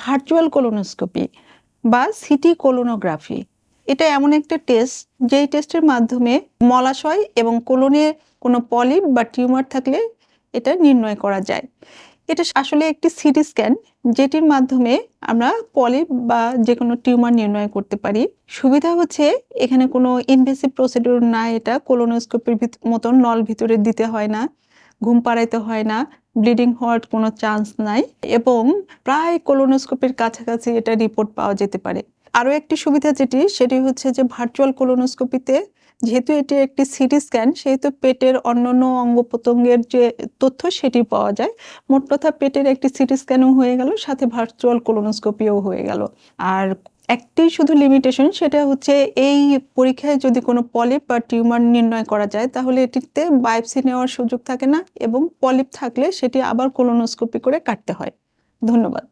Virtual colonoscopy বা CT colonography এটা এমন একটা টেস্ট যেই টেস্টের মাধ্যমে মলাশয় এবং কোলনে কোনো পলিপ বা টিউমার থাকলে এটা নির্ণয় করা যায়। এটা আসলে একটি সিটি স্ক্যান যেটির মাধ্যমে আমরা পলিপ বা যে কোনো টিউমার নির্ণয় করতে পারি। সুবিধা হচ্ছে এখানে কোনো ইনভেসিভ প্রসিডিউর না, এটা কোলোনোস্কোপির মতন নল ভিতরে দিতে হয় না। ঘুম পাড়াইতে হয় না ব্লিডিং হওয়ার কোনো চান্স নাই এবং প্রায় কোলোনোস্কোপির কাছাকাছি এটা রিপোর্ট পাওয়া যেতে পারে। আরও একটি সুবিধা যেটি, সেটি হচ্ছে যে ভার্চুয়াল কোলোনোস্কোপিতে যেহেতু এটি একটি সিটি স্ক্যান সেহেতু পেটের অন্যান্য অঙ্গ প্রত্যঙ্গের যে তথ্য, সেটি পাওয়া যায়। মোট কথা পেটের একটি সিটি স্ক্যানও হয়ে গেল, সাথে ভার্চুয়াল কোলোনোস্কোপিও হয়ে গেল। আর একটি শুধু লিমিটেশন সেটা হচ্ছে এই পরীক্ষায় যদি কোনো পলিপ বা টিউমার নির্ণয় করা যায়, তাহলে এটিতে বায়োপসি নেওয়ার সুযোগ থাকে না এবং পলিপ থাকলে সেটি আবার কোলোনোস্কোপি করে কাটতে হয়। ধন্যবাদ।